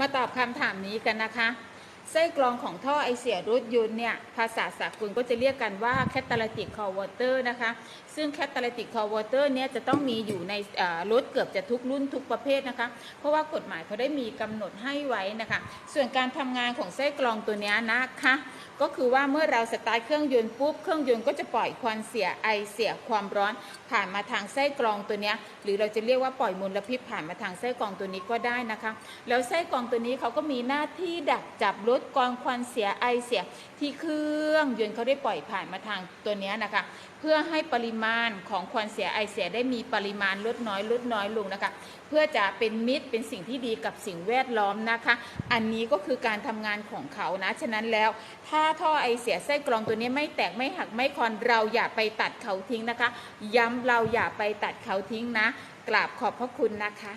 มาตอบคำถามนี้กันนะคะ ไส้กรองของท่อไอเสียรถยนต์เนี่ย ภาษาสากลก็จะเรียกกันว่า catalytic cold water นะคะ ซึ่ง catalytic cold water เนี่ยจะต้องมีอยู่ในรถเกือบจะทุกรุ่นทุกประเภทนะคะ เพราะว่ากฎหมายเขาได้มีกำหนดให้ไว้นะคะ ส่วนการทำงานของไส้กรองตัวนี้นะคะ ก็คือว่าเมื่อเราสตาร์ทเครื่องยนต์ปุ๊บเครื่องยนต์ก็จะปล่อยควันเสียไอเสียความร้อน ผ่านมาทางไส้กรองตัวนี้หรือเราจะเรียกว่าปล่อยมลพิษผ่านมาทางไส้กรองตัวนี้ก็ได้นะคะ แล้วไส้กรองตัวนี้เขาก็มีหน้าที่ดักจับลดกรองควันเสียไอเสียที่เครื่องยนต์เขาได้ปล่อยผ่านมาทางตัวนี้นะคะ เพื่อให้ปริมาณของควันเสียไอเสียได้มีปริมาณลดน้อยลดน้อยลงนะคะ เพื่อจะเป็นมิตรเป็นสิ่งที่ดีกับสิ่งแวดล้อมนะคะ อันนี้ก็คือการทำงานของเขานะฉะนั้นแล้วถ้าท่อไอเสียไส้กรองตัวนี้ไม่แตกไม่หักไม่คอนเราอย่าไปตัดเขาทิ้งนะคะ ย้ำเราอย่าไปตัดเขาทิ้งนะ กราบขอบพระคุณนะคะ